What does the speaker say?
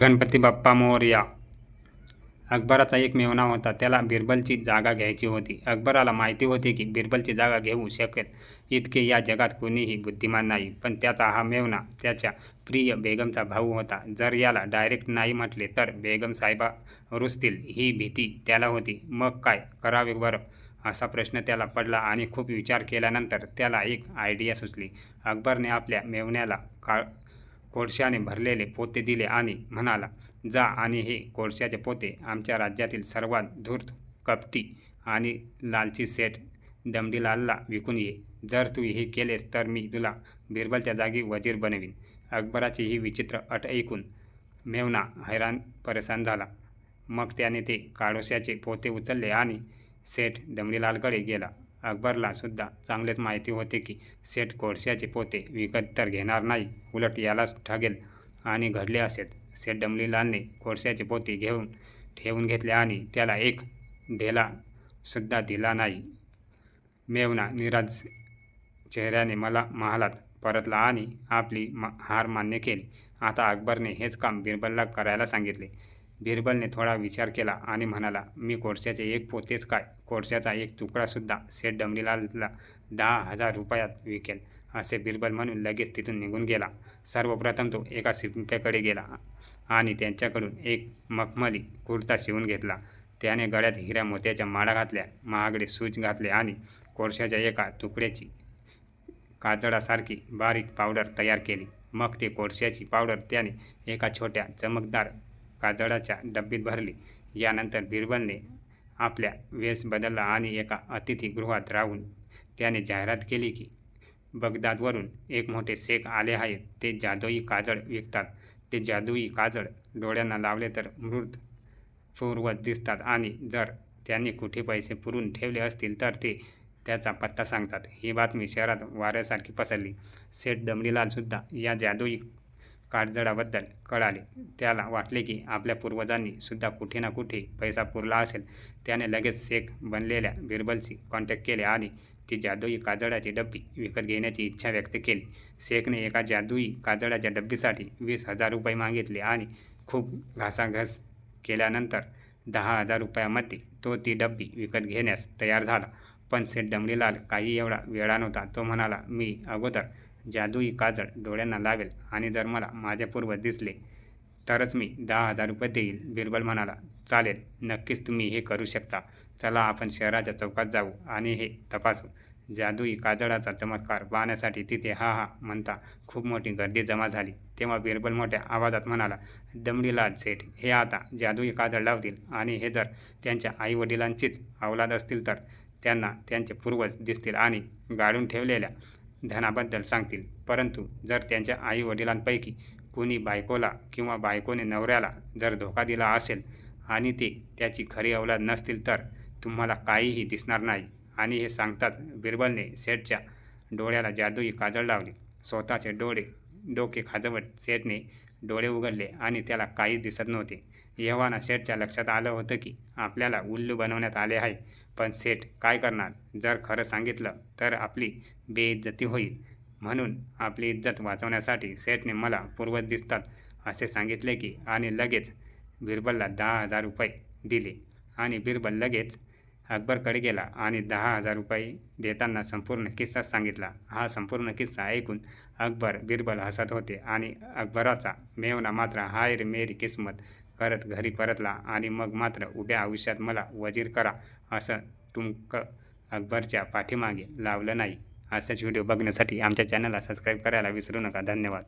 गणपती बाप्पा मोरया. अकबराचा एक मेवना होता. त्याला बिरबलची जागा घ्यायची होती. अकबराला माहिती होती की बिरबलची जागा घेऊ शकेल. इतके या जगात कोणीही बुद्धिमान नाही. पण त्याचा हा मेवना त्याच्या प्रिय बेगमचा भाऊ होता. जर याला डायरेक्ट नाही म्हटले तर बेगम साहेबा रुसतील. ही भीती त्याला होती. मग काय करावे बरं? असा प्रश्न त्याला पडला आणि खूप विचार केल्यानंतर त्याला एक आयडिया सुचली. अकबरने आपल्या मेवण्याला काळ कोळशाने भरलेले पोते दिले आणि म्हणाला जा आणि हे कोळशाचे पोते आमच्या राज्यातील सर्वात धूर्त कपटी आणि लालची सेठ दमडीलालला विकून ये. जर तू हे केलेस तर मी तुला बिरबलच्या जागी वजीर बनवीन. अकबराची ही विचित्र अट ऐकून मेवना हैराण परेशान झाला. मग त्याने ते काळोश्याचे पोते उचलले आणि सेठ दमडीलालकडे गेला. अकबरला सुद्धा चांगलेच माहिती होते की सेठ कोळशाचे पोते विकत तर घेणार नाही उलट यालाच ठगेल आणि घडले असेच. सेठ डमलीलालने कोळशाचे पोते घेऊन ठेवून घेतले आणि त्याला एक ढेला सुद्धा दिला नाही. मेवना निराज चेहऱ्याने मला महालात परतला आणि आपली मा हार मान्य केली. आता अकबरने हेच काम बिरबलला करायला सांगितले. बिरबलने थोडा विचार केला आणि म्हणाला मी कोळशाचे एक पोतेच काय? कोळशाचा एक तुकडासुद्धा सेठ डमरीलालला दहा हजार रुपयात विकेल असे बिरबल म्हणून लगेच तिथून निघून गेला. सर्वप्रथम तो एका शिंप्याकडे गेला आणि त्यांच्याकडून एक मखमली कुर्ता शिवून घेतला. त्याने गळ्यात हिऱ्या मोत्याच्या माळा घातल्या महागडे सूज घातले आणि कोळशाच्या एका तुकड्याची काजळासारखी बारीक पावडर तयार केली. मग ते कोळशाची पावडर त्याने एका छोट्या चमकदार काजळाच्या डब्बीत भरली. यानंतर बिरबलने आपल्या वेश बदलला आणि एका अतिथीगृहात राहून त्याने जाहिरात केली की बगदादवरून एक मोठे शेख आले आहेत. ते जादुई काजळ विकतात. ते जादुई काजळ डोळ्यांना लावले तर मृत पूर्वत दिसतात आणि जर त्यांनी कुठे पैसे पुरून ठेवले असतील तर ते त्याचा पत्ता सांगतात. ही बातमी शहरात वाऱ्यासारखी पसरली. सेठ दमडीलालसुद्धा या जादुई काळजळाबद्दल कळाले. त्याला वाटले की आपल्या पूर्वजांनी सुद्धा कुठे ना कुठे पैसा पुरला असेल. त्याने लगेच शेख बनलेल्या बिरबलशी कॉन्टॅक्ट केले आणि ती जादुई काजळाची डब्बी विकत घेण्याची इच्छा व्यक्त केली. शेखने एका जादुई काजळाच्या डब्बीसाठी वीस हजार रुपये मागितले आणि खूप घासाघस केल्यानंतर दहा हजार रुपयामध्ये तो ती डब्बी विकत घेण्यास तयार झाला. पण सेठ डमडीलाल काही एवढा वेळा नव्हता. तो म्हणाला मी अगोदर जादुई काजळ डोळ्यांना लावेल आणि जर मला माझे पूर्वज दिसले तरच मी दहा हजार रुपये देईल. बिरबल म्हणाला चालेल नक्कीच तुम्ही हे करू शकता. चला आपण शहराच्या चौकात जाऊ आणि हे तपासू. जादुई काजळाचा चमत्कार पाहण्यासाठी तिथे हा हा म्हणता खूप मोठी गर्दी जमा झाली. तेव्हा बिरबल मोठ्या आवाजात म्हणाला दमडीलाल सेठ हे आता जादुई काजळ लावतील आणि हे जर त्यांच्या आईवडिलांचीच अवलाद असतील तर त्यांना त्यांचे पूर्वज दिसतील आणि गाळून ठेवलेल्या धनाबद्दल सांगतील. परंतु जर त्यांच्या आई वडिलांपैकी कोणी बायकोला किंवा बायकोने नवऱ्याला जर धोका दिला असेल आणि ते त्याची खरी अवलाद नसतील तर तुम्हाला काहीही दिसणार नाही. आणि हे सांगताच बिरबलने सेठच्या डोळ्याला जादूई काजळ लावली. स्वतःचे डोळे डोके खाजवत सेठने डोळे उघडले आणि त्याला काहीच दिसत नव्हते. येव्हाना सेठच्या लक्षात आलं होतं की आपल्याला उल्लू बनवण्यात आले आहे. पण सेठ काय करणार? जर खरं सांगितलं तर आपली बेइज्जती होईल. म्हणून आपली इज्जत वाचवण्यासाठी सेठने मला पूर्वज दिसतात असे सांगितले की आणि लगेच बिरबलला दहा हजार रुपये दिले आणि बिरबल लगेच अकबरकडे गेला आणि दहा हजार रुपये देताना संपूर्ण किस्सा सांगितला. हा संपूर्ण किस्सा ऐकून अकबर बिरबल हसत होते आणि अकबराचा मेवना मात्र हाय रे मेरी किस्मत करत घरी परतला आणि मग मात्र उभ्या आयुष्यात मला वजीर करा असं तुमक अकबरच्या पाठीमागे लावलं नाही. असंच व्हिडिओ बघण्यासाठी आमच्या चॅनलला सबस्क्राईब करायला विसरू नका. धन्यवाद.